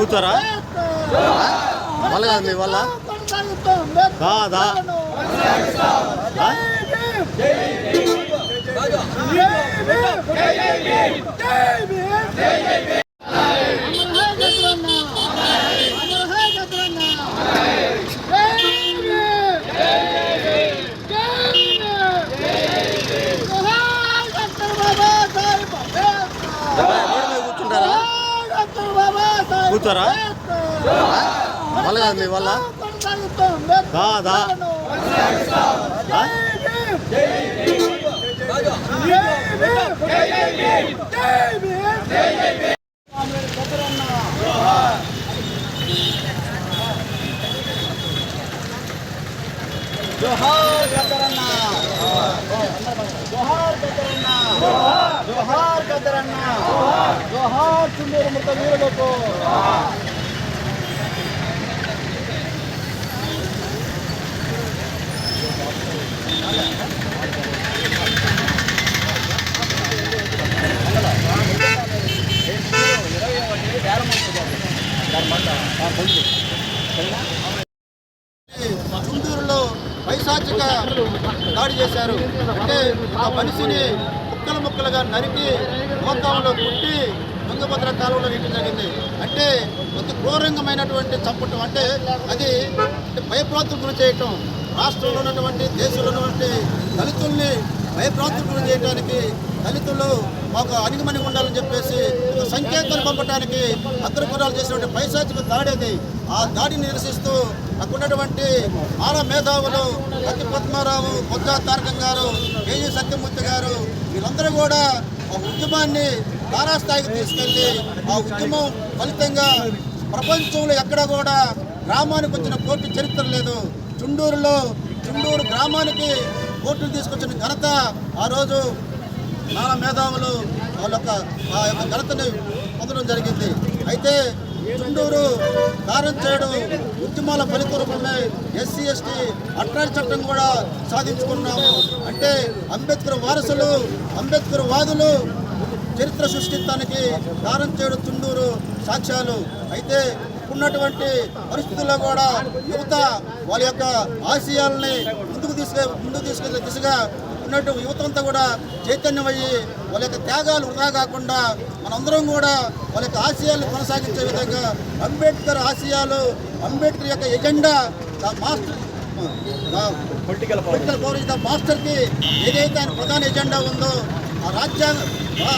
కూర్చోరా? వాళ్ళ కాదు మీ వల్ల. కాదా ఆ? రోడ్డు కూర్చోరా? వాళ్ళ కాదు మీ వాళ్ళ కాదా ఆ? జోహార్ జోహార్ జోహార్ జోహార్ చుండూరు మృత వీరులకు చుండూరులో పైశాచిక దాడి చేశారు. అంటే ఆ మనిషిని ముక్కలు ముక్కలుగా నరికి మోకాంలో కుట్టి తుంగభద్ర కాలువలో వేయడం జరిగింది అంటే అతి క్రూరంగమైనటువంటి చంపటం అంటే అది భయప్రాంతులు గురి చేయటం. రాష్ట్రంలో ఉన్నటువంటి దేశంలో ఉన్నటువంటి దళితుల్ని భయప్రాంతులు గురి చేయడానికి దళితులు మాకు అణిగిమణి ఉండాలని చెప్పేసి ఒక సంకేతాలు పంపడానికి అగ్రపురాలు చేసినటువంటి పైశాచిక దాడేది ఆ దాడిని నిరసిస్తూ అక్కడ ఆర మేధావులు అతి పద్మారావు బొజ్జా తారకం గారు కేజీ సత్యమూర్తి గారు వీళ్ళందరూ కూడా ఆ ఉద్యమాన్ని తారాస్థాయికి తీసుకెళ్ళి ఆ ఉద్యమం ఫలితంగా ప్రపంచంలో ఎక్కడ కూడా గ్రామానికి వచ్చిన కోర్టు చరిత్ర లేదు. చుండూరులో చుండూరు గ్రామానికి కోర్టులు తీసుకొచ్చిన ఘనత ఆ రోజు నానా మేధావులు వాళ్ళ యొక్క ఆ యొక్క ఘనతని పొందడం జరిగింది. అయితే చుండూరు కారంచేడు ఉద్యమాల ఫలితరూపమే ఎస్సీ ఎస్టీ అట్రాయి చట్టం కూడా సాధించుకున్నాము. అంటే అంబేద్కర్ వారసులు అంబేద్కర్ వాదులు చరిత్ర సృష్టించడానికి కారంచేడు చుండూరు సాక్ష్యాలు. అయితే ఉన్నటువంటి పరిస్థితుల్లో కూడా యువత వాళ్ళ యొక్క ఆశయాల్ని ముందుకు తీసుకు ముందుకు తీసుకెళ్ళే దిశగా ఉన్నట్టు యువత అంతా కూడా చైతన్యమయ్యి వాళ్ళ యొక్క త్యాగాలు వృధా కాకుండా మనందరం కూడా వాళ్ళ యొక్క ఆశయాలను కొనసాగించే విధంగా అంబేద్కర్ ఆశయాలు అంబేద్కర్ యొక్క agenda the master political power the మాస్టర్కి ఏదైతే ఆయన ప్రధాన ఎజెండా ఉందో ఆ రాజ్యాంగ ఆ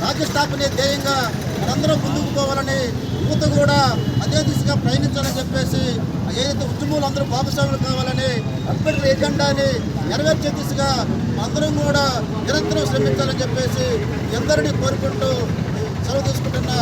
రాజ్య స్థాపనే ధ్యేయంగా మనందరం ముందుకు పోవాలని యువత కూడా అదే దిశగా ప్రయాణించాలని చెప్పేసి ఏదైతే ఉద్యమంలో అందరూ భాగస్వాములు కావాలని అంబేద్కర్ ఎజెండాని నెరవేర్చే దిశగా అందరం కూడా నిరంతరం శ్రమించాలని చెప్పేసి ఎందరినీ కోరుకుంటూ సెలవు తీసుకుంటున్న